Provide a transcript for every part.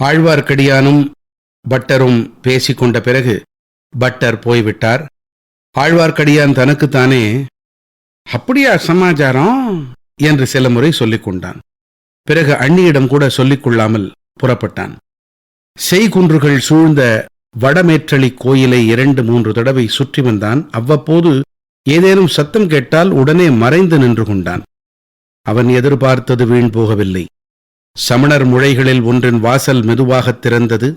ஆழ்வார்க்கடியானும் பட்டரும் பேசிக்கொண்ட பிறகு பட்டர் போய்விட்டார். ஆழ்வார்க்கடியான் தனக்குத்தானே அப்படியா சமாச்சாரம்? என்று சில முறை சொல்லிக் கொண்டான். பிறகு அண்ணியிடம் கூட சொல்லிக் கொள்ளாமல் புறப்பட்டான். செய்குன்றுகள் சூழ்ந்த வடமேற்றளி கோயிலை இரண்டு மூன்று தடவை சுற்றி வந்தான். அவ்வப்போது ஏதேனும் சத்தம் கேட்டால் உடனே மறைந்து நின்று கொண்டான். அவன் எதிர்பார்த்தது வீண் போகவில்லை. சமணர் முழைகளில் ஒன்றின் வாசல் மெதுவாகத் திறந்தது.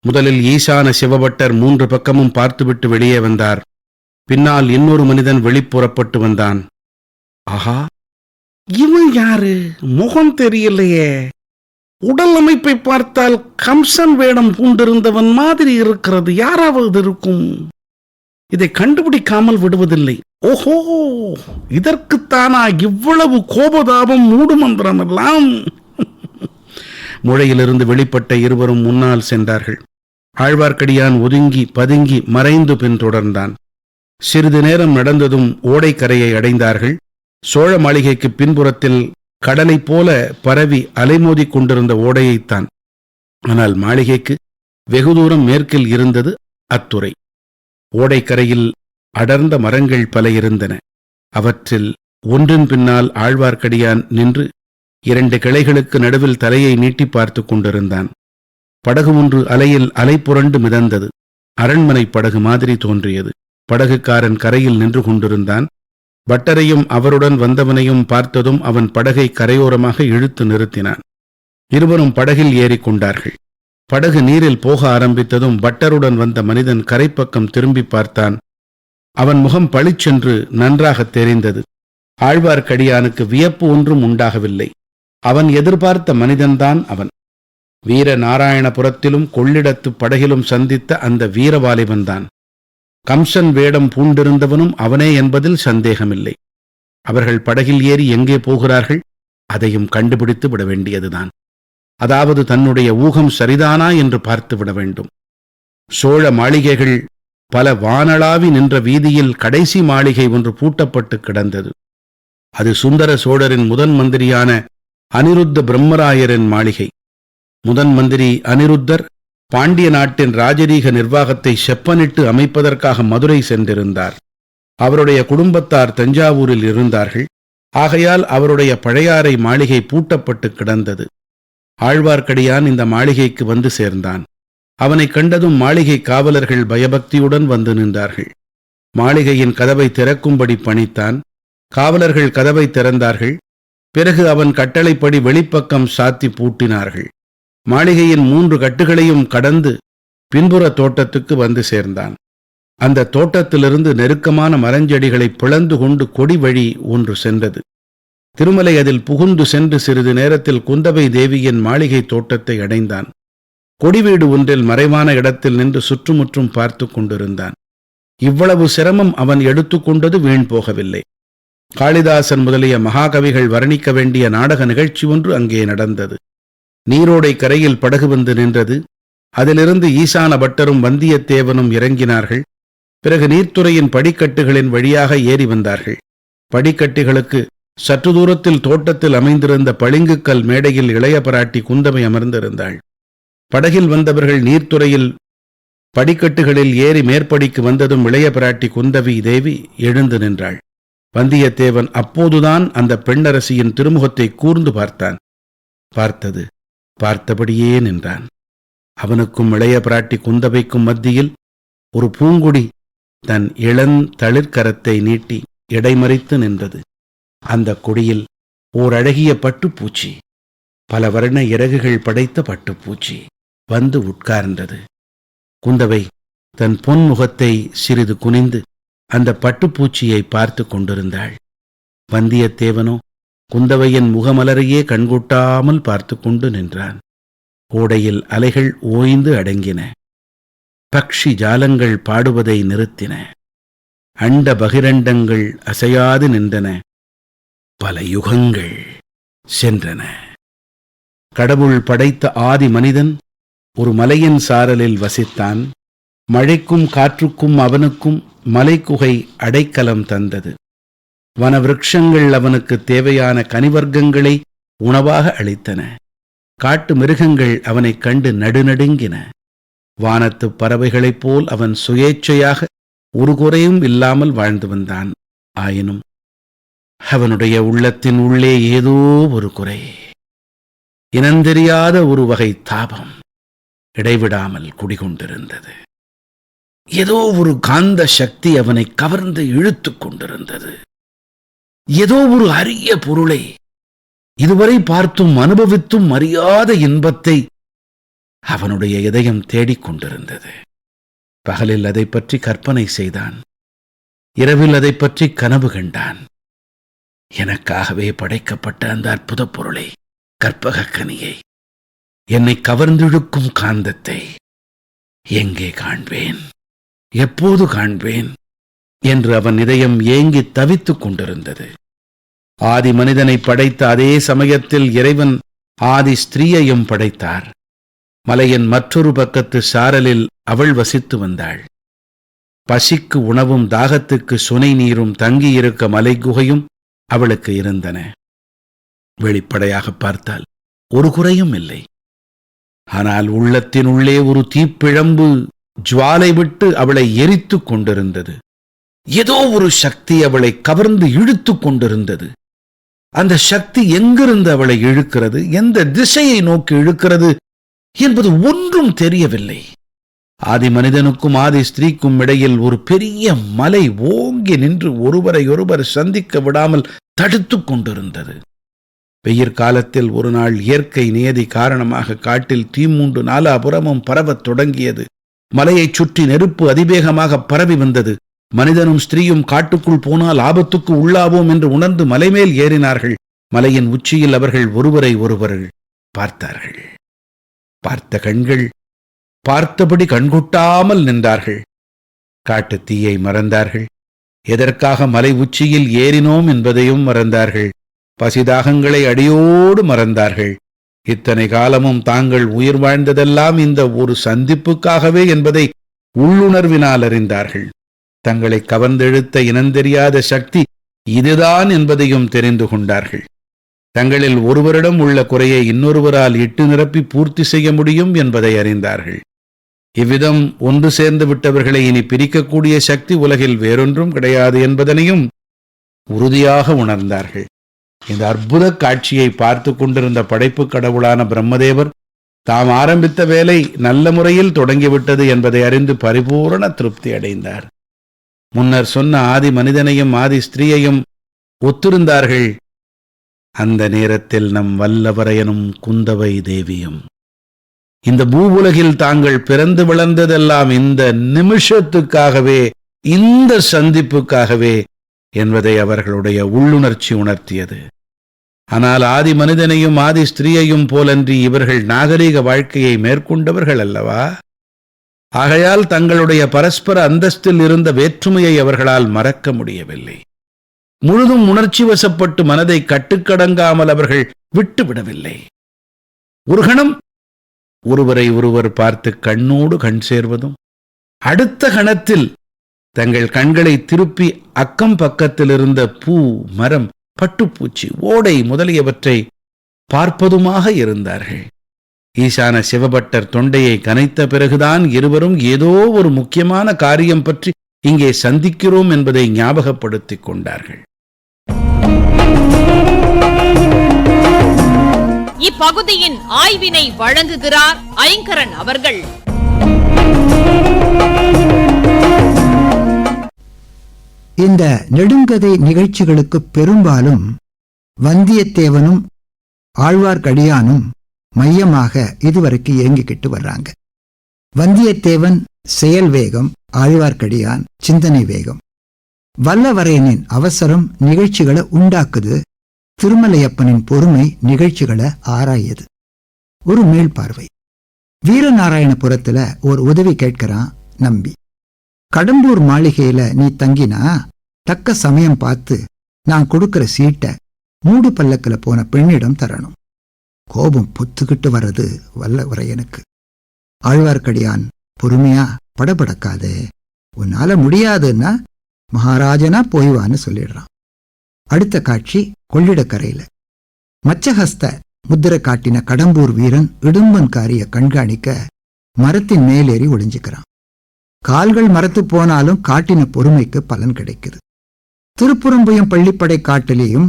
முதலில் ஈசான சிவபட்டர் மூன்று பக்கமும் பார்த்துவிட்டு வெளியே வந்தார். பின்னால் இன்னொரு மனிதன் வெளிப்புறப்பட்டு வந்தான். ஆஹா! இவன் யாரு? முகம் தெரியலையே. உடல் அமைப்பை பார்த்தால் கம்சன் வேடம் பூண்டிருந்தவன் மாதிரி இருக்கிறது. யாராவது இருக்கும்? இதை கண்டுபிடிக்காமல் விடுவதில்லை. ஓஹோ! இதற்குத்தானா இவ்வளவு கோபதாபம் மூடுமந்திரம் எல்லாம் முழையிலிருந்து வெளிப்பட்ட இருவரும் முன்னால் சென்றார்கள். ஆழ்வார்க்கடியான் ஒதுங்கி பதுங்கி மறைந்து பின்தொடர்ந்தான் சிறிது நேரம் நடந்ததும் ஓடைக்கரையை அடைந்தார்கள். சோழ மாளிகைக்கு பின்புறத்தில் கடலைப் போல பரவி அலைமோதிக் கொண்டிருந்த ஓடையைத்தான். ஆனால் மாளிகைக்கு வெகு தூரம் மேற்கில் இருந்தது அத்துறை. ஓடைக்கரையில் அடர்ந்த மரங்கள் பல இருந்தன. அவற்றில் ஒன்றின் பின்னால் ஆழ்வார்க்கடியான் நின்று இரண்டு கிளைகளுக்கு நடுவில் தலையை நீட்டி பார்த்துக் கொண்டிருந்தான். படகு ஒன்று அலையில் அலை புரண்டு மிதந்தது. அரண்மனை படகு மாதிரி தோன்றியது. படகுக்காரன் கரையில் நின்று கொண்டிருந்தான். பட்டரையும் அவருடன் வந்தவனையும் பார்த்ததும் அவன் படகை கரையோரமாக இழுத்து நிறுத்தினான். இருவரும் படகில் ஏறிக்கொண்டார்கள் படகு நீரில் போக ஆரம்பித்ததும் பட்டருடன் வந்த மனிதன் கரைப்பக்கம் திரும்பி பார்த்தான். அவன் முகம் பளிச்சென்று நன்றாகத் தெரிந்தது. ஆழ்வார்க்கடியானுக்கு வியப்பு ஒன்றும் உண்டாகவில்லை. அவன் எதிர்பார்த்த மனிதன்தான் அவன். வீர நாராயணபுரத்திலும் கொள்ளிடத்து படகிலும் சந்தித்த அந்த வீரவாலிபன்தான். கம்சன் வேடம் பூண்டிருந்தவனும் அவனே என்பதில் சந்தேகமில்லை. அவர்கள் படகில் ஏறி எங்கே போகிறார்கள்? அதையும் கண்டுபிடித்து விட வேண்டியதுதான். அதாவது தன்னுடைய ஊகம் சரிதானா என்று பார்த்து விட வேண்டும். சோழ மாளிகைகள் பல வானளாவி நின்ற வீதியில் கடைசி மாளிகை ஒன்று பூட்டப்பட்டு கிடந்தது. அது சுந்தர சோழரின் முதன் மந்திரியான அனிருத்த பிரம்மராயரின் மாளிகை. முதன் மந்திரி அனிருத்தர் பாண்டிய நாட்டின் ராஜரீக நிர்வாகத்தை செப்பனிட்டு அமைப்பதற்காக மதுரை சென்றிருந்தார். அவருடைய குடும்பத்தார் தஞ்சாவூரில் இருந்தார்கள். ஆகையால் அவருடைய பழையாறை மாளிகை பூட்டப்பட்டு கிடந்தது. ஆழ்வார்க்கடியான் இந்த மாளிகைக்கு வந்து சேர்ந்தான். அவனைக் கண்டதும் மாளிகை காவலர்கள் பயபக்தியுடன் வந்து நின்றார்கள். மாளிகையின் கதவை திறக்கும்படி பணித்தான். காவலர்கள் கதவை திறந்தார்கள். பிறகு அவன் கட்டளைப்படி வெளிப்பக்கம் சாத்தி பூட்டினார்கள். மாளிகையின் மூன்று கட்டுகளையும் கடந்து பின்புற தோட்டத்துக்கு வந்து சேர்ந்தான். அந்த தோட்டத்திலிருந்து நெருக்கமான மரஞ்செடிகளை பிளந்து கொண்டு கொடி வழி ஒன்று சென்றது. திருமலை அதில் புகுந்து சென்று சிறிது நேரத்தில் குந்தவை தேவியின் மாளிகை தோட்டத்தை அடைந்தான். கொடிவீடு ஒன்றில் மறைவான இடத்தில் நின்று சுற்றுமுற்றும் பார்த்து கொண்டிருந்தான். இவ்வளவு சிரமம் அவன் எடுத்துக்கொண்டது வீண் போகவில்லை. காளிதாசன் முதலிய மகாகவிகள் வர்ணிக்க வேண்டிய நாடக நிகழ்ச்சி ஒன்று அங்கே நடந்தது. நீரோடை கரையில் படகு வந்து நின்றது. அதிலிருந்து ஈசான பட்டரும் வந்தியத்தேவனும் இறங்கினார்கள். பிறகு நீர்த்துறையின் படிக்கட்டுகளின் வழியாக ஏறி வந்தார்கள். படிக்கட்டுகளுக்கு சற்று தூரத்தில் தோட்டத்தில் அமைந்திருந்த பளிங்குக்கல் மேடையில் இளைய பராட்டி குந்தமை அமர்ந்திருந்தாள். படகில் வந்தவர்கள் நீர்த்துறையில் படிக்கட்டுகளில் ஏறி மேற்படிக்கு வந்ததும் இளைய பிராட்டி குந்தவி தேவி எழுந்து நின்றாள். வந்தியத்தேவன் அப்போதுதான் அந்த பெண்ணரசியின் திருமுகத்தை கூர்ந்து பார்த்தான். பார்த்தது. பார்த்தபடியே நின்றான். அவனுக்கும் இளைய பிராட்டி குந்தவைக்கும் மத்தியில் ஒரு பூங்குடி தன் இளந் தளிர்கரத்தை நீட்டி இடைமறித்து நின்றது. அந்த கொடியில் ஓர் அழகிய பட்டுப்பூச்சி பல வர்ண இறகுகள் படைத்த பட்டுப்பூச்சி வந்து உட்கார்ந்தது. குந்தவை தன் பொன்முகத்தை சிறிது குனிந்து அந்த பட்டுப்பூச்சியை பார்த்து கொண்டிருந்தாள். வந்தியத்தேவனோ குந்தவையின் முகமலரையே கண்கொட்டாமல் பார்த்து கொண்டு நின்றான். கோடையில் அலைகள் ஓய்ந்து அடங்கின. பக்ஷி ஜாலங்கள் பாடுவதை நிறுத்தின. அண்ட பகிரண்டங்கள் அசையாது நின்றன. பல யுகங்கள் சென்றன. கடவுள் படைத்த ஆதி மனிதன் ஒரு மலையின் சாரலில் வசித்தான். மழைக்கும் காற்றுக்கும் அவனுக்கும் மலைக்குகை அடைக்கலம் தந்தது. வனவிருட்சங்கள் அவனுக்கு தேவையான கனிவர்க்கங்களை உணவாக அளித்தன. காட்டு மிருகங்கள் அவனைக் கண்டு நடுநடுங்கின. வானத்துப் பறவைகளைப் போல் அவன் சுயேச்சையாக ஒரு குறையும் இல்லாமல் வாழ்ந்து வந்தான். ஆயினும் அவனுடைய உள்ளத்தின் உள்ளே ஏதோ ஒரு குறை. இனந்தெரியாத ஒரு வகை தாபம் இடைவிடாமல் குடிகொண்டிருந்தது. ஏதோ ஒரு காந்த சக்தி அவனை கவர்ந்து இழுத்துக் கொண்டிருந்தது. ஏதோ ஒரு அரிய பொருளை இதுவரை பார்த்தும் அனுபவித்தும் அறியாத இன்பத்தை அவனுடைய இதயம் தேடிக் கொண்டிருந்தது. பகலில் அதை பற்றி கற்பனை செய்தான். இரவில் அதை பற்றி கனவு கண்டான். எனக்காகவே படைக்கப்பட்ட அந்த அற்புதப் பொருளை கற்பக கனியை என்னை கவர்ந்திழுக்கும் காந்தத்தை எங்கே காண்பேன்? எப்போது காண்பேன்? என்று அவன் இதயம் ஏங்கி தவித்துக் கொண்டிருந்தது. ஆதி மனிதனை படைத்த அதே சமயத்தில் இறைவன் ஆதி ஸ்திரீயையும் படைத்தார். மலையின் மற்றொரு பக்கத்து சாரலில் அவள் வசித்து வந்தாள். பசிக்கு உணவும் தாகத்துக்கு சுனை நீரும் தங்கியிருக்க மலை குகையும் அவளுக்கு இருந்தன. வெளிப்படையாக பார்த்தால் ஒரு குறையும் இல்லை. ஆனால் உள்ளத்தின் உள்ளே ஒரு தீப்பிழம்பு ஜுவாலை விட்டு அவளை எரித்து கொண்டிருந்தது. ஏதோ ஒரு சக்தி அவளை கவர்ந்து இழுத்துக் கொண்டிருந்தது. அந்த சக்தி எங்கிருந்து அவளை இழுக்கிறது எந்த திசையை நோக்கி இழுக்கிறது என்பது ஒன்றும் தெரியவில்லை. ஆதி மனிதனுக்கும் ஆதி ஸ்திரீக்கும் இடையில் ஒரு பெரிய மலை ஓங்கி நின்று ஒருவரையொருவர் சந்திக்க விடாமல் தடுத்துக் கொண்டிருந்தது. வெயிற் காலத்தில் ஒரு நாள் இயற்கை நியதி காரணமாக காட்டில் தீமூண்டு நாலாபுரமும் பரவத் தொடங்கியது. மலையைச் சுற்றி நெருப்பு அதிவேகமாக பரவி வந்தது. மனிதனும் ஸ்திரீயும் காட்டுக்குள் போனால் ஆபத்துக்கு உள்ளாவோம் என்று உணர்ந்து மலைமேல் ஏறினார்கள். மலையின் உச்சியில் அவர்கள் ஒருவரை ஒருவர் பார்த்தார்கள். பார்த்த கண்கள் பார்த்தபடி கண்கொட்டாமல் நின்றார்கள். காட்டுத் தீயை மறந்தார்கள். எதற்காக மலை உச்சியில் ஏறினோம் என்பதையும் மறந்தார்கள். பசிதாகங்களை அடியோடு மறந்தார்கள். இத்தனை காலமும் தாங்கள் உயிர் வாழ்ந்ததெல்லாம் இந்த ஒரு சந்திப்புக்காகவே என்பதை உள்ளுணர்வினால் அறிந்தார்கள். தங்களை கவர்ந்தெழுத்த இனந்தெரியாத சக்தி இதுதான் என்பதையும் தெரிந்து கொண்டார்கள். தங்களில் ஒருவரிடம் உள்ள குறையை இன்னொருவரால் இட்டு நிரப்பி பூர்த்தி செய்ய முடியும் என்பதை அறிந்தார்கள். இவ்விதம் ஒன்று சேர்ந்து விட்டவர்களை இனி பிரிக்கக்கூடிய சக்தி உலகில் வேறொன்றும் கிடையாது என்பதனையும் உறுதியாக உணர்ந்தார்கள். இந்த அற்புத காட்சியை பார்த்து கொண்டிருந்த படைப்பு கடவுளான பிரம்மதேவர் தாம் ஆரம்பித்த வேலை நல்ல முறையில் தொடங்கிவிட்டது என்பதை அறிந்து பரிபூரண திருப்தி அடைந்தார். முன்னர் சொன்ன ஆதி மனிதனையும் ஆதி ஸ்திரீயையும் ஒத்திருந்தார்கள். அந்த நேரத்தில் நம் வல்லவரையனும் குந்தவை தேவியும். இந்த பூவுலகில் தாங்கள் பிறந்து வளர்ந்ததெல்லாம் இந்த நிமிஷத்துக்காகவே இந்த சந்திப்புக்காகவே என்பதை அவர்களுடைய உள்ளுணர்ச்சி உணர்த்தியது. ஆனால் ஆதி மனிதனையும் ஆதி ஸ்திரீயையும் போலன்றி இவர்கள் நாகரீக வாழ்க்கையை மேற்கொண்டவர்கள் அல்லவா? ஆகையால் தங்களுடைய பரஸ்பர அந்தஸ்தில் இருந்த வேற்றுமையை அவர்களால் மறக்க முடியவில்லை. முழுதும் உணர்ச்சி வசப்பட்டு மனதை கட்டுக்கடங்காமல் அவர்கள் விட்டுவிடவில்லை. ஒரு கணம் ஒருவரை ஒருவர் பார்த்து கண்ணோடு கண் சேர்வதும் அடுத்த கணத்தில் தங்கள் கண்களை திருப்பி அக்கம் பக்கத்தில் இருந்த பூ மரம் பட்டுப்பூச்சி ஓடை முதலியவற்றை பார்ப்பதுமாக இருந்தார்கள். ஈசான சிவபட்டர் தொண்டையை கனைத்த பிறகுதான் இருவரும் ஏதோ ஒரு முக்கியமான காரியம் பற்றி இங்கே சந்திக்கிறோம் என்பதை ஞாபகப்படுத்திக் கொண்டார்கள். இப்பகுதியின் ஆய்வினை வழங்குகிறார் ஐங்கரன் அவர்கள். இந்த நெடுங்கதை நிகழ்ச்சிகளுக்கு பெரும்பாலும் வந்தியத்தேவனும் ஆழ்வார்க்கடியானும் மையமாக இதுவரைக்கு இயங்கிக்கிட்டு வர்றாங்க. வந்தியத்தேவன் செயல் வேகம் ஆழ்வார்க்கடியான் சிந்தனை வேகம். வல்லவரையனின் அவசரம் நிகழ்ச்சிகளை உண்டாக்குது. திருமலையப்பனின் பொறுமை நிகழ்ச்சிகளை ஆராயது. ஒரு மீள்பார்வை வீரநாராயணபுரத்துல ஒரு உதவி கேட்கிறான் நம்பி. கடம்பூர் மாளிகையில நீ தங்கினா தக்க சமயம் பார்த்து நான் கொடுக்கிற சீட்டை மூடு பல்லக்கில் போன பெண்ணிடம் தரணும். கோபம் பொத்துக்கிட்டு வர்றது வல்லவரையனுக்கு ஆழ்வார்க்கடியான் பொறுமையா படபடக்காதே உன்னால முடியாதுன்னா மகாராஜனா போய்வான்னு சொல்லிடுறான். அடுத்த காட்சி கொள்ளிடக்கரையில. மச்சஹஸ்த முத்திர காட்டின கடம்பூர் வீரன் இடும்பன்காரிய கண்காணிக்க மரத்தின் மேலேறி ஒளிஞ்சுக்கிறான். கால்கள் மரத்து போனாலும் காட்டின பொறுமைக்கு பலன் கிடைக்குது திருப்புறம்புயம் பள்ளிப்படை காட்டிலேயும்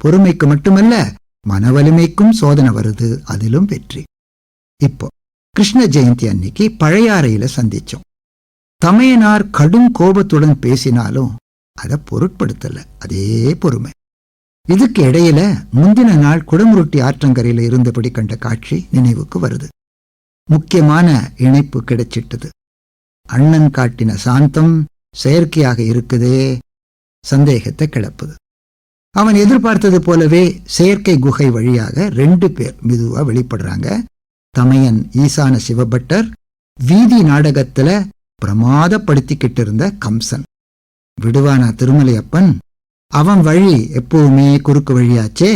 பொறுமைக்கு மட்டுமல்ல மனவலிமைக்கும் சோதனை வருது அதிலும் வெற்றி. இப்போ கிருஷ்ண ஜெயந்தி அன்னைக்கு பழையாறையில சந்திச்சோம். தமையனார் கடும் கோபத்துடன் பேசினாலும் அதை பொருட்படுத்தல அதே பொறுமை. இதுக்கு இடையில முந்தின நாள் குடமுருட்டி ஆற்றங்கரையில இருந்தபடி கண்ட காட்சி நினைவுக்கு வருது. முக்கியமான இணைப்பு கிடைச்சிட்டது. அண்ணன் காட்டின சாந்தம் செயற்கையாக இருக்குதே. சந்தேகத்தை கிளப்புது. அவன் எதிர்பார்த்தது போலவே செயற்கை குகை வழியாக ரெண்டு பேர் மெதுவா வெளிப்படுறாங்க. தமையன் ஈசான சிவபட்டர் வீதி நாடகத்துல பிரமாதப்படுத்திக்கிட்டு இருந்த கம்சன். விடுவானா திருமலையப்பன் அவன் வழி எப்பவுமே குறுக்கு வழியாச்சே.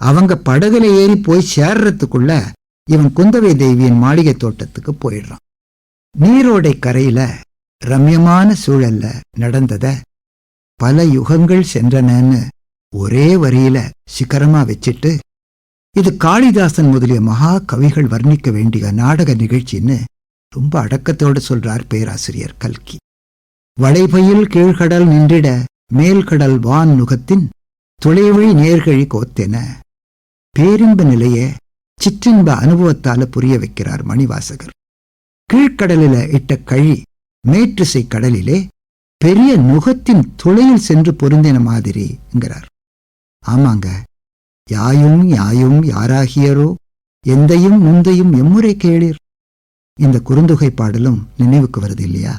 அவங்க படகுல ஏறி போய் சேர்றதுக்குள்ள இவன் குந்தவை தேவியின் மாளிகை தோட்டத்துக்கு போயிடுறான். நீரோடை கரையில ரம்யமான சூழல்ல நடந்தத பல யுகங்கள் சென்றனன்னு ஒரே வரியில சிகரமா வச்சிட்டு இது காளிதாசன் முதலிய மகா கவிகள் வர்ணிக்க வேண்டிய நாடக நிகழ்ச்சின்னு ரொம்ப அடக்கத்தோடு சொல்றார் பேராசிரியர் கல்கி. வளைபையில் கீழ்கடல் நின்றிட மேல்கடல் வான் நுகத்தின் துளைவழி நேர்கழி கோத்தென பேரின்ப நிலைய சிற்றின்ப அனுபவத்தால புரிய வைக்கிறார் மணிவாசகர். கீழ்க்கடலில இட்ட கழி மேற்றிசை கடலிலே பெரிய நுகத்தின் துளையில் சென்று பொருந்தின மாதிரிங்கிறார். ஆமாங்க. யாயும் யாயும் யாராகியரோ எந்தையும் முந்தையும் எம்முறை கேளீர். இந்த குறுந்தொகை பாடலும் நினைவுக்கு வருது இல்லையா?